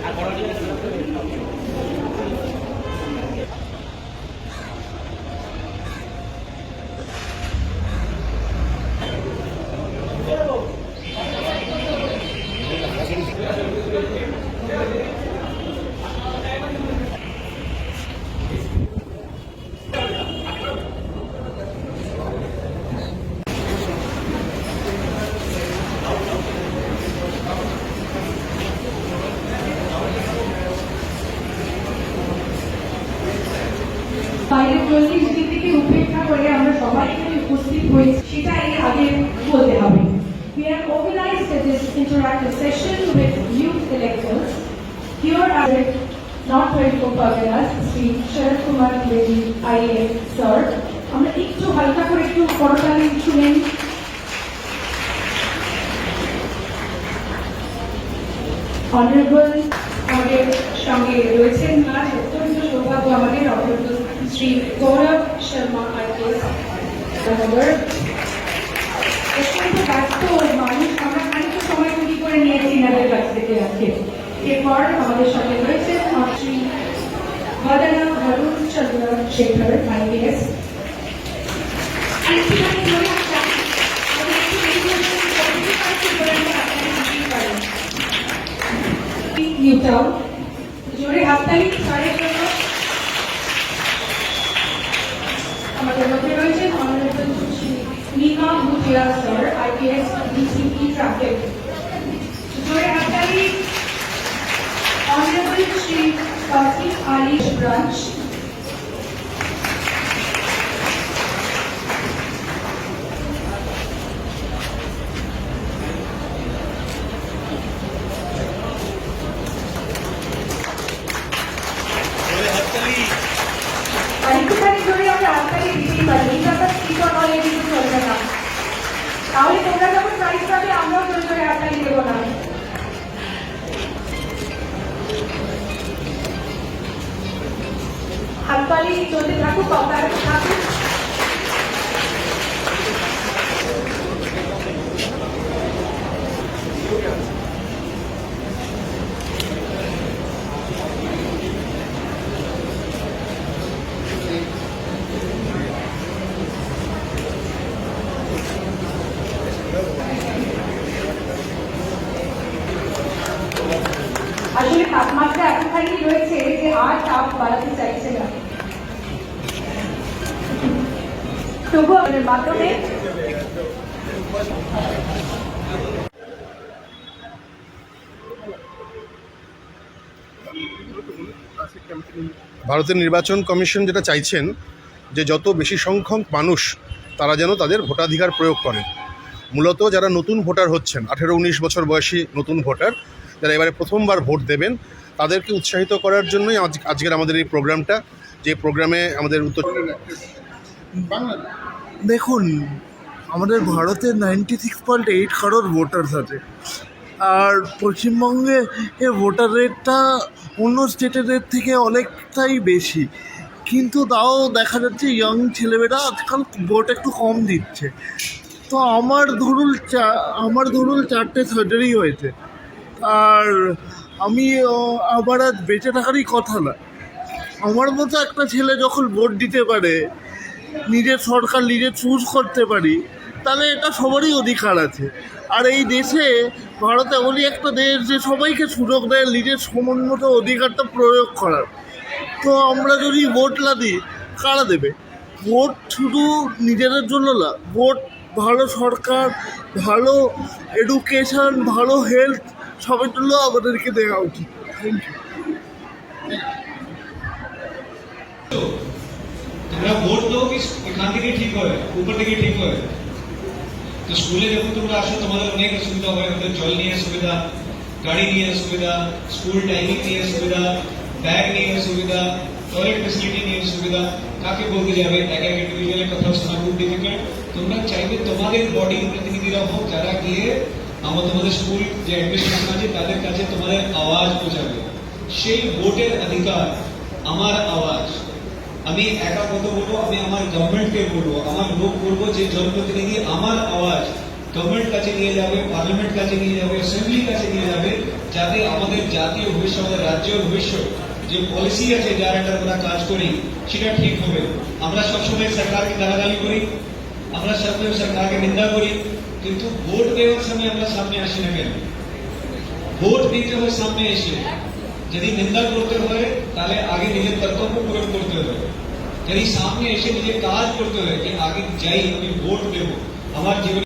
আর বাইরের চল্লিশ ডিগ্রিকে উপেক্ষা করে আমরা সবাই এখানে উপস্থিত হয়েছি সেটা এর আগে বলতে হবে We have organized this interactive session with youth electors. Here are not very popular, Sri Sharad Kumar Dwivedi, IAS, sir. আমরা একটু হালকা করে একটু করতালি শুনেন অনারেবল আমাদের সঙ্গে রয়েছেন আজ অত্যন্ত সৌভাগ্য আমাদের অপরন্ত শ্রী গৌরব শর্মা আইপিএস অত্যন্ত ব্যস্ত মানুষ আমরা খানিকটা সময় তৈরি করে নিয়েছি এনাদের কাছ থেকে আজকে। এরপর আমাদের সঙ্গে রয়েছেন শ্রী বদনা Barun Chandra Shekhar IPS new town জোরে হাততালি জন্য আমাদের মধ্যে রয়েছেন honourable Shri Nima Bhutia sir IPS DCP traffic জোরে হাততালি অনারেবল শ্রী তসিফ আলী ব্রাঞ্চ আর একটুখানি জোরে আমরা হাততালি দিতেই পারি এই ব্যাপার স্পিকার হলে কিন্তু চলবে না তাহলে তোমরা যখন প্রাইজ পাবে আমরাও জোরে জোরে হাততালি দেবো না হাততালি চলতে থাকুক কথা ভারতের নির্বাচন কমিশন যেটা চাইছেন যে যত বেশি সংখ্যক মানুষ, তারা যেন তাদের ভোটাধিকার প্রয়োগ করেন। মূলত যারা নতুন ভোটার হচ্ছেন, আঠেরো উনিশ বছর বয়সী নতুন ভোটার যারা এবারে প্রথমবার ভোট দেবেন, তাদেরকে উৎসাহিত করার জন্যই আজ, আজকের আমাদের এই প্রোগ্রামটা, যে প্রোগ্রামে আমাদের উত্তর দেখুন, আমাদের ভারতে ninety six point eight crore voters আছে আর পশ্চিমবঙ্গে ভোটার রেটটা অন্য স্টেটের থেকে অনেকটাই বেশি। কিন্তু তাও দেখা যাচ্ছে ইয়াং ছেলেমেয়েরা আজকাল ভোট একটু কম দিচ্ছে। তো আমার ধরুন চা আমার ধরুন চারটে সার্জারি হয়েছে। আর আমি আবার আজ বেঁচে থাকারই কথা না। আমার মতো একটা ছেলে যখন ভোট দিতে পারে, নিজের সরকার নিজে চুজ করতে পারি, তাহলে এটা সবারই অধিকার আছে। আর এই দেশে, ভারত এমনই একটা দেশ যে সবাইকে সুযোগ দেয় নিজের সমন্বত অধিকারটা প্রয়োগ করার। তো আমরা যদি ভোট না দিই, কারা দেবে? ভোট শুধু নিজেদের জন্য না, ভোট ভালো সরকার, ভালো এডুকেশন ভালো হেলথ সবের জন্য আমাদেরকে দেওয়া উচিত থ্যাংক ইউ তোমরা ভোট দাও কি এখান থেকে ঠিক হয় উপর থেকে ঠিক হয় তো স্কুলে যখন তোমরা আসো তোমাদের অনেক সুবিধা হয় ওদের জল নিয়ে সুবিধা গাড়ি নিয়ে সুবিধা স্কুল টাইমিং নিয়ে সুবিধা ব্যাগ নিয়ে সুবিধা টয়লেট ফেসিলিটি নিয়ে সুবিধা কাকে বলতে যাবে এক এক ইন্ডিভিজুয়ালের কথা শোনা খুব ডিফিকাল্ট তোমরা চাইবে তোমাদের বডি প্রতিনিধিরা হোক যারা গিয়ে আমার তোমাদের স্কুল যে অ্যাডমিনিস্ট্রেশন আছে, তাদের কাছে তোমাদের আওয়াজ পৌঁছাবে। সেই ভোটের অধিকার আমার আওয়াজ। আমি একা কত বলব আমি আমার গভর্নমেন্টকে বলব আমার লোক বলব যে জনপ্রতিনিধি আমার আওয়াজ গভর্নমেন্ট কাছে নিয়ে যাবে পার্লামেন্ট কাছে নিয়ে যাবে অ্যাসেম্বলি কাছে নিয়ে যাবে, যাতে আমাদের জাতীয় ভবিষ্যৎ, আমাদের রাজ্যের ভবিষ্যৎ যে পলিসি আছে, যার একটা আমরা কাজ করি, সেটা ঠিক হবে। আমরা সবসময় সরকারকে গালাগালি করি। আমরা সবসময় সরকারকে নিন্দা করি। কিন্তু ভোট দেওয়ার সময় আমরা সামনে আসি না কেন ভোট দিতে হয় সামনে এসে যদি নিন্দা করতে হয় তাহলে আগে নিজের কর্তব্য পূরণ করতে হয় যদি সামনে এসে নিজের কাজ করতে হয় যে আগে যাই আমি ভোট দেবো আমার জীবনে